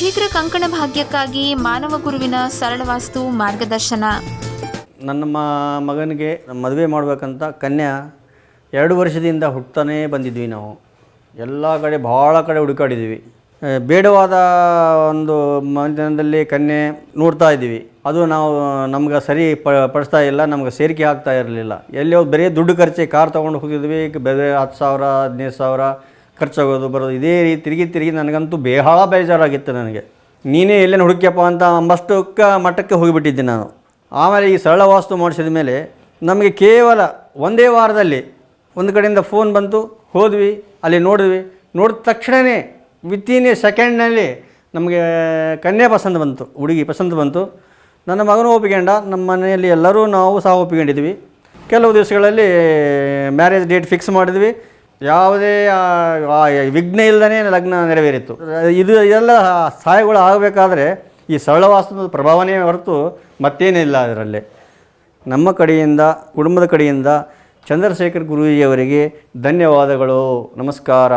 ಶೀಘ್ರ ಕಂಕಣ ಭಾಗ್ಯಕ್ಕಾಗಿ ಮಾನವ ಗುರುವಿನ ಸರಳ ವಾಸ್ತು ಮಾರ್ಗದರ್ಶನ. ನನ್ನ ಮಗನಿಗೆ ಮದುವೆ ಮಾಡಬೇಕಂತ ಕನ್ಯಾ ಎರಡು ವರ್ಷದಿಂದ ಹುಟ್ತಾನೇ ಬಂದಿದ್ವಿ ನಾವು. ಎಲ್ಲ ಕಡೆ ಭಾಳ ಕಡೆ ಹುಡುಕಾಡಿದ್ವಿ ಬೇಡವಾದ ಒಂದು ಮನೆತನದಲ್ಲಿ ಕನ್ಯೆ ನೋಡ್ತಾ ಇದ್ದೀವಿ. ಅದು ನಾವು ನಮ್ಗೆ ಸರಿ ಪ, ಪಡಿಸ್ತಾ ಇಲ್ಲ, ನಮ್ಗೆ ಸೇರಿಕೆ ಆಗ್ತಾ ಇರಲಿಲ್ಲ. ಎಲ್ಲಿ ಬರೀ ದುಡ್ಡು ಖರ್ಚಿ ಕಾರ್ ತೊಗೊಂಡು ಹೋಗಿದ್ವಿ, ಬೇರೆ ಹತ್ತು ಸಾವಿರ, ಹದಿನೈದು ಸಾವಿರ ಖರ್ಚಾಗೋದು ಬರೋದು, ಇದೇ ರೀತಿ ತಿರುಗಿ ತಿರುಗಿ ನನಗಂತೂ ಬೇಹಾಳ ಬೇಜಾರಾಗಿತ್ತು ನನಗೆ. ನೀನೇ ಎಲ್ಲೇನು ಹುಡುಕ್ಯಪ್ಪ ಅಂತ ಅಂಬಷ್ಟಕ್ಕ ಮಟ್ಟಕ್ಕೆ ಹೋಗಿಬಿಟ್ಟಿದ್ದೆ ನಾನು. ಆಮೇಲೆ ಈ ಸರಳ ವಾಸ್ತು ಮಾಡಿಸಿದ ಮೇಲೆ ನಮಗೆ ಕೇವಲ ಒಂದೇ ವಾರದಲ್ಲಿ ಒಂದು ಕಡೆಯಿಂದ ಫೋನ್ ಬಂತು, ಹೋದ್ವಿ, ಅಲ್ಲಿ ನೋಡಿದ್ವಿ. ನೋಡಿದ ತಕ್ಷಣವೇ ವಿತಿನ್ ಎ ಸೆಕೆಂಡ್ನಲ್ಲಿ ನಮಗೆ ಕನ್ಯೆ ಪಸಂದ್ ಬಂತು, ಹುಡುಗಿ ಪಸಂದ್ ಬಂತು. ನನ್ನ ಮಗನೂ ಒಪ್ಪಿಕೊಂಡ, ನಮ್ಮ ಮನೆಯಲ್ಲಿ ಎಲ್ಲರೂ ನಾವು ಸಹ ಒಪ್ಪಿಕೊಂಡಿದ್ವಿ. ಕೆಲವು ದಿವಸಗಳಲ್ಲಿ ಮ್ಯಾರೇಜ್ ಡೇಟ್ ಫಿಕ್ಸ್ ಮಾಡಿದ್ವಿ. ಯಾವುದೇ ವಿಘ್ನ ಇಲ್ಲದೇ ಲಗ್ನ ನೆರವೇರಿತ್ತು ಇದು ಎಲ್ಲ ಸಹಾಯಗಳು ಆಗಬೇಕಾದ್ರೆ ಈ ಸರಳ ಪ್ರಭಾವನೇ ಪ್ರಭಾವನೆ ಹೊರತು ಮತ್ತೇನಿಲ್ಲ ಅದರಲ್ಲಿ. ನಮ್ಮ ಕಡೆಯಿಂದ, ಕುಟುಂಬದ ಕಡೆಯಿಂದ ಚಂದ್ರಶೇಖರ್ ಗುರೂಜಿಯವರಿಗೆ ಧನ್ಯವಾದಗಳು. ನಮಸ್ಕಾರ.